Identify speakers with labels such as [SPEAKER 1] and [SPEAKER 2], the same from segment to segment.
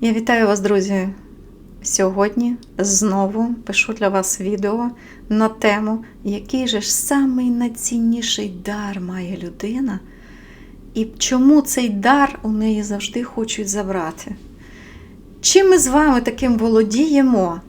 [SPEAKER 1] Я вітаю вас, друзі. Сьогодні знову пишу для вас відео на тему, який же ж самий найцінніший дар має людина, і чому цей дар у неї завжди хочуть забрати. Чим ми з вами таким володіємо,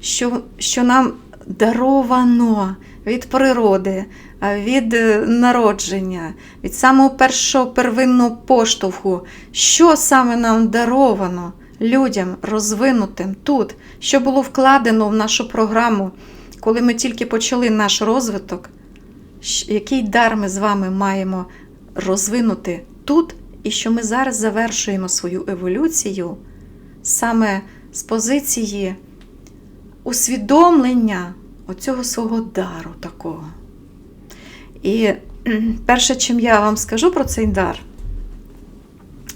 [SPEAKER 1] що, що нам даровано від природи, від е, народження, від самого першого первинного поштовху, що саме нам даровано людям розвинутим тут, що було вкладено в нашу програму, коли ми тільки почали наш розвиток, який дар ми з вами маємо розвинути тут, і що ми зараз завершуємо свою еволюцію саме з позиції усвідомлення оцього свого дару такого. І перше, чим я вам скажу про цей дар,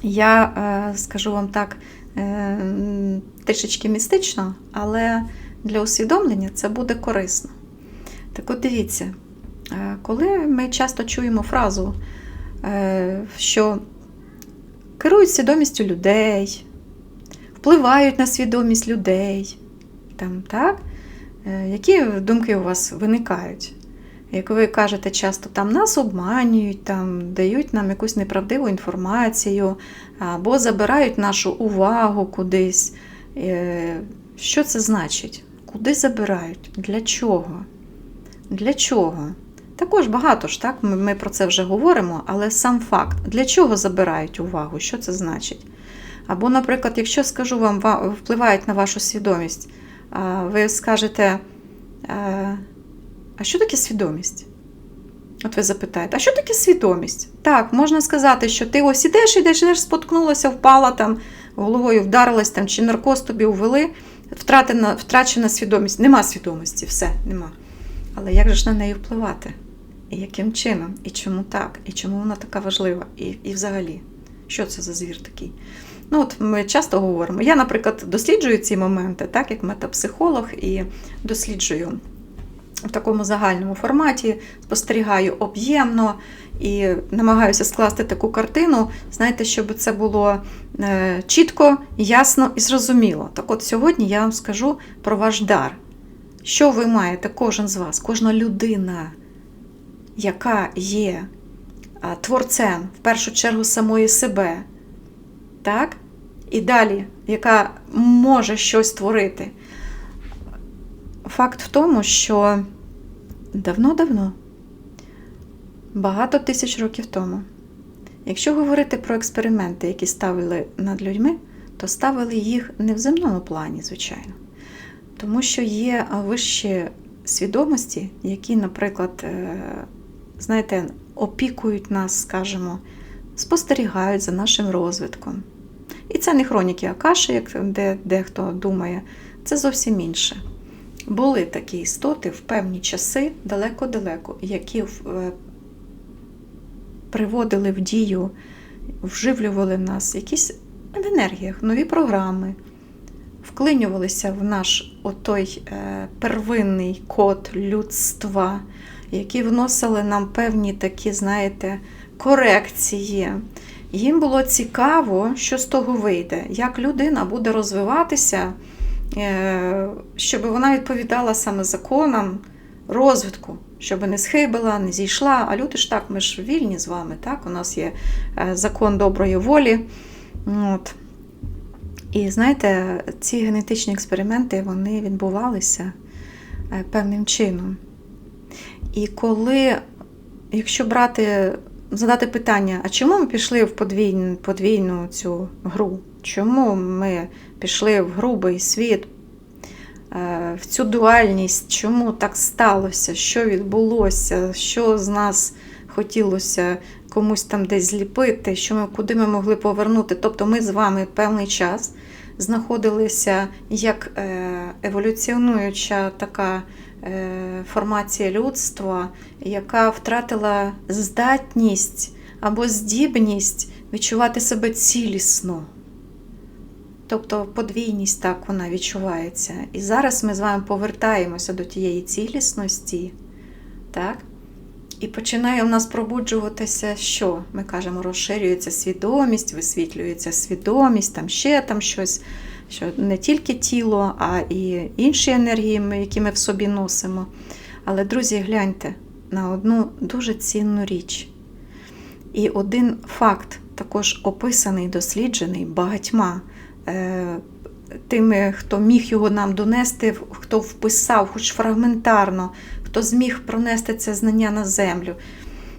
[SPEAKER 1] я е, скажу вам так трішечки містично, але для усвідомлення це буде корисно. Так от дивіться, е, коли ми часто чуємо фразу, е, що керують свідомістю людей, впливають на свідомість людей, там, так? Е, які думки у вас виникають? Як ви кажете, часто там нас обманюють, там дають нам якусь неправдиву інформацію, або забирають нашу увагу кудись. Е, Що це значить? Куди забирають? Для чого? Для чого? Також багато ж, так? Ми, про це вже говоримо, але сам факт, для чого забирають увагу? Що це значить? Або, наприклад, якщо скажу вам, впливають на вашу свідомість, ви скажете, е, а що таке свідомість? От ви запитаєте, а що таке свідомість? Так, можна сказати, що ти ось ідеш, ідеш, ідеш, споткнулася, впала там, головою вдарилась там, чи наркоз тобі ввели, втратена, втрачена свідомість. Нема свідомості, все, нема. Але як же ж на неї впливати? І яким чином? І чому так? І чому вона така важлива? І, і взагалі, що це за звір такий? Ну, от ми часто говоримо. Я, наприклад, досліджую ці моменти, так, як метапсихолог, і досліджую в такому загальному форматі, спостерігаю об'ємно і намагаюся скласти таку картину, знаєте, щоб це було е, чітко, ясно і зрозуміло. Так от сьогодні я вам скажу про ваш дар. Що ви маєте, кожен з вас, кожна людина, яка є творцем, в першу чергу, самої себе, так? І далі, яка може щось творити. Факт в тому, що давно-давно, багато тисяч років тому, якщо говорити про експерименти, які ставили над людьми, то ставили їх не в земному плані, звичайно. Тому що є вищі свідомості, які, наприклад, е, знаєте, опікують нас, скажімо, спостерігають за нашим розвитком. І це не хроніки Акаші, як де дехто думає, це зовсім інше. Були такі істоти в певні часи далеко-далеко, які е, приводили в дію, вживлювали в нас якісь в енергіях, нові програми, вклинювалися в наш отой е, первинний код людства, які вносили нам певні такі, знаєте, корекції. Їм було цікаво, що з того вийде, як людина буде розвиватися, щоб вона відповідала саме законам розвитку, щоб не схибила, не зійшла. А люди ж так, ми ж вільні з вами, так? У нас є е, закон доброї волі. От. І знаєте, ці генетичні експерименти вони відбувалися е, певним чином. І коли, якщо брати, задати питання, а чому ми пішли в подвійну, подвійну цю гру? Чому ми пішли в грубий світ, е, в цю дуальність? Чому так сталося? Що відбулося? Що з нас хотілося комусь там десь зліпити, що ми, куди ми могли повернути? Тобто ми з вами певний час знаходилися як е, еволюціонуюча така е, формація людства, яка втратила здатність або здібність відчувати себе цілісно. Тобто подвійність так вона відчувається. І зараз ми з вами повертаємося до тієї цілісності, так? І починає у нас пробуджуватися, що ми кажемо, розширюється свідомість, висвітлюється свідомість, там ще там щось, що не тільки тіло, а і інші енергії, які ми в собі носимо. Але, друзі, гляньте на одну дуже цінну річ. І один факт, також описаний, досліджений багатьма тими, хто міг його нам донести, хто вписав, хоч фрагментарно, хто зміг пронести це знання на землю,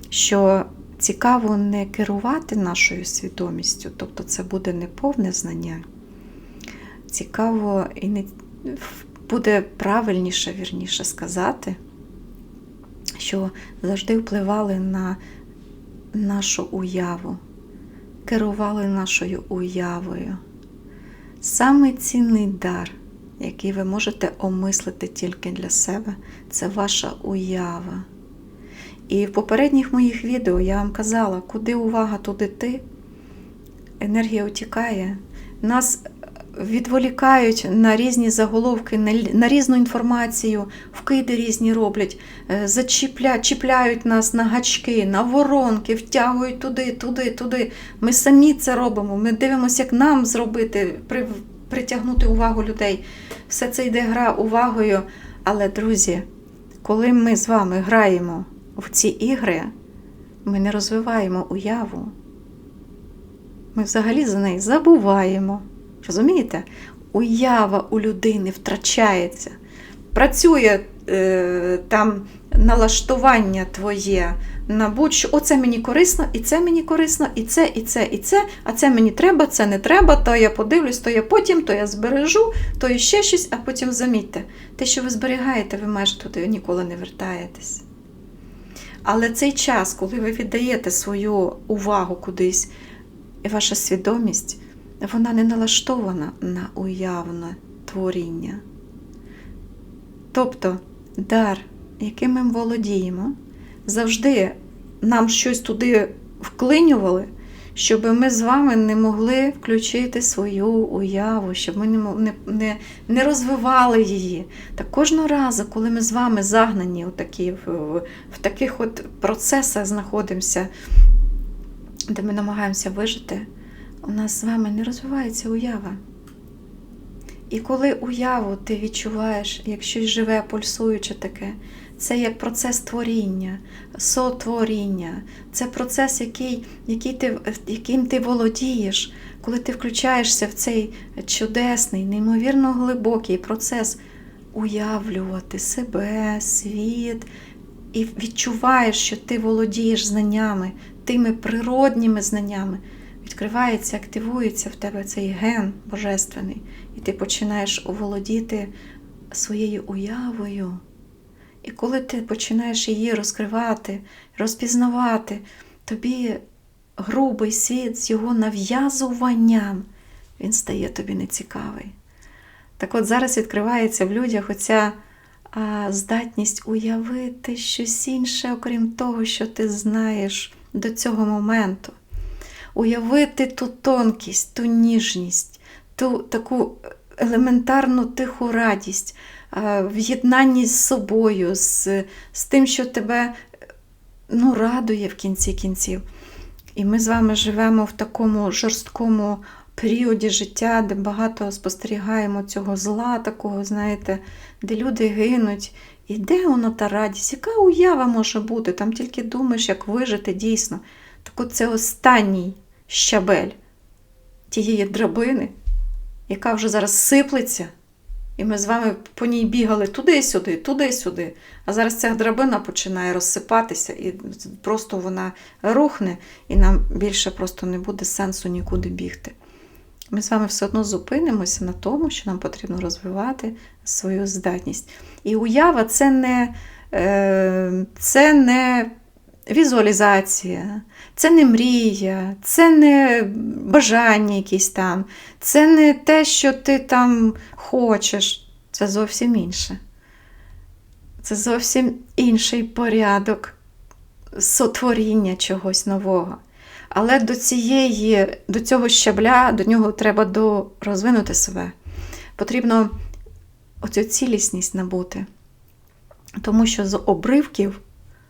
[SPEAKER 1] що цікаво не керувати нашою свідомістю, тобто це буде не повне знання. Цікаво і не буде правильніше, вірніше сказати, що завжди впливали на нашу уяву, керували нашою уявою. Самий цінний дар, який ви можете омислити тільки для себе, це ваша уява. І в попередніх моїх відео я вам казала, куди увага, туди ти. Енергія утікає. Нас відволікають на різні заголовки, на різну інформацію, вкиди різні роблять, е, зачіпля, чіпляють нас на гачки, на воронки, втягують туди, туди, туди. Ми самі це робимо. Ми дивимося, як нам зробити, при, притягнути увагу людей. Все це йде гра увагою. Але, друзі, коли ми з вами граємо в ці ігри, ми не розвиваємо уяву. Ми взагалі за неї забуваємо. Розумієте? Уява у людини втрачається. Працює е, там налаштування твоє на будь-що, оце мені корисно, і це мені корисно, і це, і це, і це, а це мені треба, це не треба, то я подивлюсь, то я потім, то я збережу, то і ще щось, а потім замітьте, те, що ви зберігаєте, ви майже туди ніколи не вертаєтесь. Але цей час, коли ви віддаєте свою увагу кудись, і ваша свідомість, вона не налаштована на уявне творіння. Тобто дар, яким ми володіємо, завжди нам щось туди вклинювали, щоб ми з вами не могли включити свою уяву, щоб ми не, не, не, розвивали її. Та кожного разу, коли ми з вами загнані у такі, в, в таких от процесах знаходимося, де ми намагаємося вижити, у нас з вами не розвивається уява. І коли уяву ти відчуваєш як щось живе, пульсуюче таке, це як процес творіння, сотворіння, це процес, який, який ти, яким ти володієш, коли ти включаєшся в цей чудесний, неймовірно глибокий процес уявлювати себе, світ, і відчуваєш, що ти володієш знаннями, тими природніми знаннями. Відкривається, активується в тебе цей ген божественний, і ти починаєш володіти своєю уявою. І коли ти починаєш її розкривати, розпізнавати, тобі грубий світ з його нав'язуванням, він стає тобі нецікавий. Так от зараз відкривається в людях оця а, здатність уявити щось інше, окрім того, що ти знаєш до цього моменту. Уявити ту тонкість, ту ніжність, ту таку елементарну тиху радість, в єднанні з собою, з, з тим, що тебе ну, радує в кінці кінців. І ми з вами живемо в такому жорсткому періоді життя, де багато спостерігаємо цього зла, такого, знаєте, де люди гинуть. І де вона та радість? Яка уява може бути? Там тільки думаєш, як вижити дійсно. Так от це останній щабель тієї драбини, яка вже зараз сиплеться. І ми з вами по ній бігали туди-сюди, туди-сюди. А зараз ця драбина починає розсипатися, і просто вона рухне, і нам більше просто не буде сенсу нікуди бігти. Ми з вами все одно зупинимося на тому, що нам потрібно розвивати свою здатність. І уява це не, е, це не візуалізація, це не мрія, це не бажання якісь там, це не те, що ти там хочеш. Це зовсім інше. Це зовсім інший порядок сотворіння чогось нового. Але до цієї, до цього щабля, до нього треба розвинути себе. Потрібно оцю цілісність набути. Тому що з обривків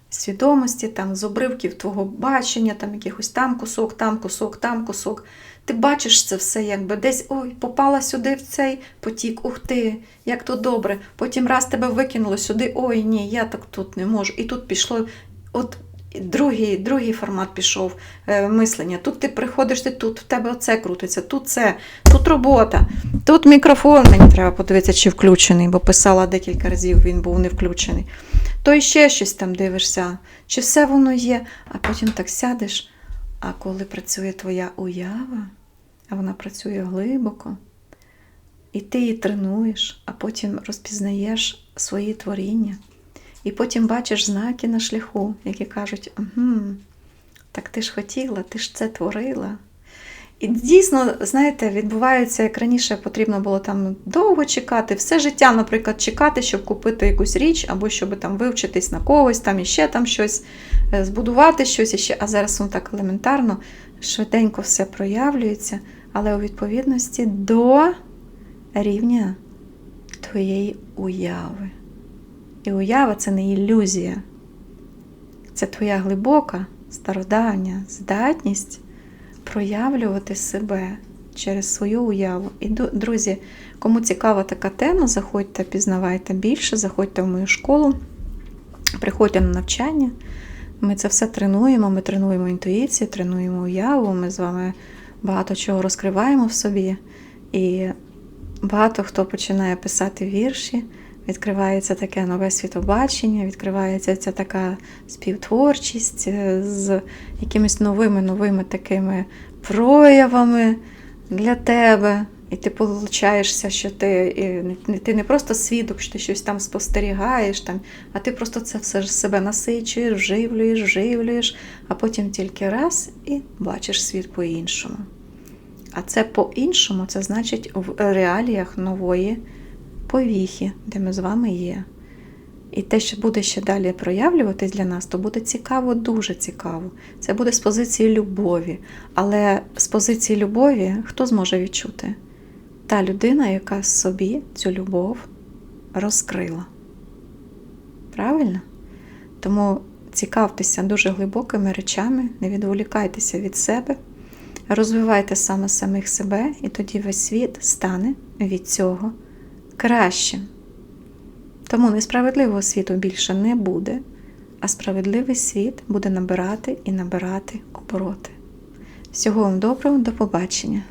[SPEAKER 1] свідомості, там, з обривків твого бачення, там якихось там кусок, там кусок, там кусок. Ти бачиш це все, якби десь ой, попала сюди в цей потік, ух ти, як то добре. Потім раз тебе викинуло сюди, ой, ні, я так тут не можу. І тут пішло, от другий, другий формат пішов е, мислення. Тут ти приходиш, ти тут, в тебе оце крутиться, тут це, тут робота, тут мікрофон. Мені треба подивитися, чи включений, бо писала декілька разів, він був не включений. То і ще щось там дивишся, чи все воно є, а потім так сядеш. А коли працює твоя уява, а вона працює глибоко, і ти її тренуєш, а потім розпізнаєш свої творіння. І потім бачиш знаки на шляху, які кажуть: угу, так ти ж хотіла, ти ж це творила. І дійсно, знаєте, відбувається, як раніше потрібно було там довго чекати, все життя, наприклад, чекати, щоб купити якусь річ, або щоб там вивчитись на когось, там іще там щось, е, збудувати щось іще. А зараз воно так елементарно, швиденько все проявлюється, але у відповідності до рівня твоєї уяви. І уява це не ілюзія, це твоя глибока, стародавня здатність проявлювати себе через свою уяву. І, друзі, кому цікава така тема, заходьте, пізнавайте більше, заходьте в мою школу, приходьте на навчання. Ми це все тренуємо, ми тренуємо інтуїцію, тренуємо уяву, ми з вами багато чого розкриваємо в собі. І багато хто починає писати вірші, відкривається таке нове світобачення, відкривається ця така співтворчість е, з якимись новими новими такими проявами для тебе. І ти получаєшся, що ти, ти не просто свідок, що ти щось там спостерігаєш, там, а ти просто це все ж себе насичуєш, вживлюєш, вживлюєш, а потім тільки раз і бачиш світ по-іншому. А це по-іншому, це значить в реаліях нової повіхи, де ми з вами є. І те, що буде ще далі проявлюватись для нас, то буде цікаво, дуже цікаво. Це буде з позиції любові. Але з позиції любові хто зможе відчути? Та людина, яка собі цю любов розкрила. Правильно? Тому цікавтеся дуже глибокими речами, не відволікайтеся від себе, розвивайте саме самих себе, і тоді весь світ стане від цього кращим. Тому несправедливого світу більше не буде, а справедливий світ буде набирати і набирати обороти. Всього вам доброго, до побачення!